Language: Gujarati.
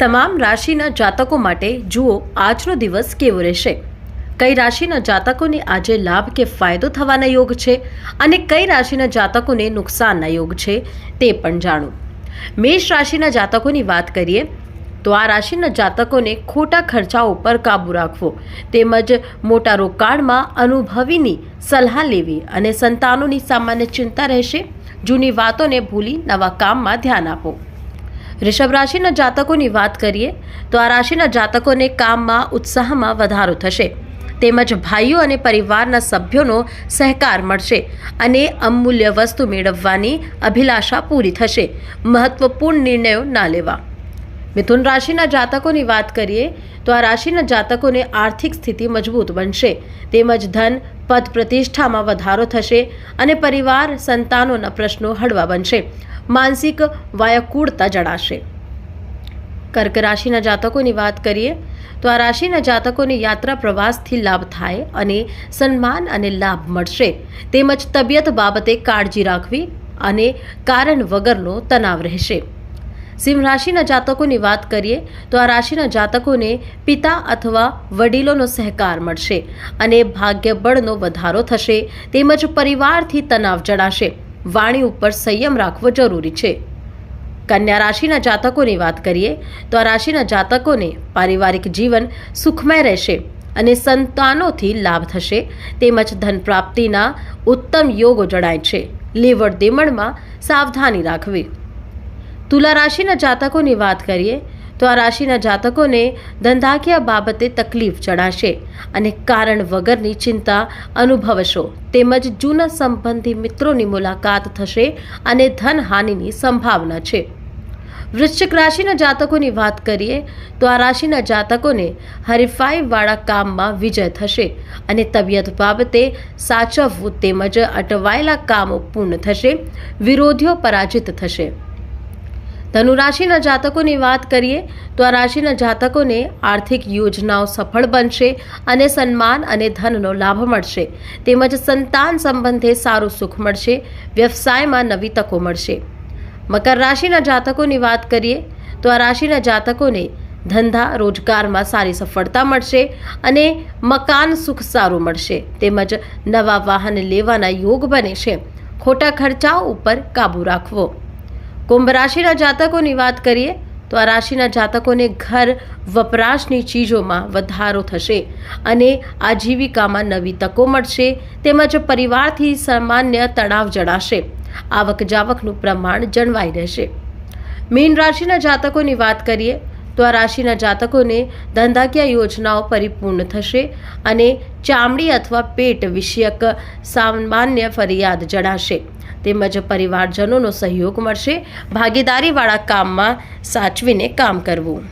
તમામ રાશિના જાતકો માટે જુઓ, આજનો દિવસ કેવો રહેશે? કઈ રાશિના જાતકોને આજે લાભ કે ફાયદો થવાના યોગ છે અને કઈ રાશિના જાતકોને નુકસાનના યોગ છે તે પણ જાણો. મેષ રાશિના જાતકોની વાત કરીએ, તો આ રાશિના જાતકોને ખોટા ખર્ચાઓ પર કાબૂ રાખવો તેમજ મોટા રોકાણમાં અનુભવીની સલાહ લેવી અને સંતાનોની સામાન્ય ચિંતા રહેશે. જૂની વાતોને ભૂલી નવા કામમાં ધ્યાન આપો. વૃષભ રાશિના જાતકોની વાત કરીએ, તો આ રાશિના જાતકોને કામમાં, ઉત્સાહમાં વધારો થશે. તેમજ ભાઈઓ અને પરિવારના સભ્યોનો સહકાર મળશે અને અમૂલ્ય વસ્તુ મેળવવાની અભિલાષા પૂરી થશે. મહત્વપૂર્ણ નિર્ણયો ના લેવા. મિથુન રાશિના જાતકોની વાત કરીએ, તો આ રાશિના જાતકોને આર્થિક સ્થિતિ મજબૂત બનશે. તેમજ ધન, પદ પ્રતિષ્ઠામાં વધારો થશે અને પરિવાર, સંતાનોના પ્રશ્નો હળવા બનશે. માનસિક વાયકુળતા જણાશે કર્ક રાશિના જાતકોની વાત કરીએ, તો આ રાશિના જાતકોને યાત્રા પ્રવાસથી લાભ થાય અને સન્માન અને લાભ મળશે. તેમજ તબિયત બાબતે કાળજી રાખવી અને કારણ વગરનો તણાવ રહેશે. સિંહ રાશિના જાતકોની વાત કરીએ, તો આ રાશિના જાતકોને પિતા અથવા વડીલોનો સહકાર મળશે અને ભાગ્યબળનો વધારો થશે. તેમજ પરિવારથી તણાવ જણાશે વાણી ઉપર સંયમ રાખવો જરૂરી છે. કન્યા રાશિના જાતકોની વાત કરીએ, તો આ રાશિના જાતકોને પારિવારિક જીવન સુખમય રહેશે અને સંતાનોથી લાભ થશે. તેમજ ધન પ્રાપ્તિના ઉત્તમ યોગો જણાય છે. લેવડ દેમણમાં સાવધાની રાખવી. તુલા રાશિના જાતકોની વાત કરીએ તો આ રાશિના જાતકોને ધંધાકીય બાબતે તકલીફ જણાશે અને કારણ વગરની ચિંતા અનુભવશો. તેમજ જૂના સંબંધી મિત્રોની મુલાકાત થશે અને ધનહાનિની સંભાવના છે. વૃશ્ચિક રાશિના જાતકોની વાત કરીએ તો આ રાશિના જાતકોને હરીફાઈવાળા કામમાં વિજય થશે અને તબિયત બાબતે સાચવવું તેમજ અટવાયેલા કામો પૂર્ણ થશે, વિરોધીઓ પરાજિત થશે. ધનુ રાશિના જાતકોની વાત કરીએ, તો આ રાશિના જાતકોને આર્થિક યોજનાઓ સફળ બનશે અને સન્માન અને ધનનો લાભ મળશે. તેમજ સંતાન સંબંધે સારું સુખ મળશે, વ્યવસાયમાં નવી તકો મળશે. મકર રાશિના જાતકોની વાત કરીએ, તો આ રાશિના જાતકોને ધંધા, રોજગારમાં સારી સફળતા મળશે અને મકાન સુખ સારું મળશે. તેમજ નવા વાહન લેવાના યોગ બને છે. ખોટા ખર્ચાઓ ઉપર કાબૂ રાખવો. કુંભ રાશિના જાતકોની વાત કરીએ, તો આ રાશિના જાતકોને ઘર વપરાશની ચીજોમાં વધારો થશે અને આજીવિકામાં નવી તકો મળશે તેમજ પરિવારથી સામાન્ય તણાવ જણાશે આવક જાવકનું પ્રમાણ જળવાઈ રહેશે. મીન રાશિના જાતકોની વાત કરીએ તો આ રાશિના જાતકોને ધંધાકીય યોજનાઓ પરિપૂર્ણ થશે અને ચામડી અથવા પેટ વિષયક સામાન્ય ફરિયાદ જણાશે. તેમજ પરિવારજનોનો સહયોગ મળશે. ભાગીદારીવાળા કામમાં સાચવીને કામ કરવું.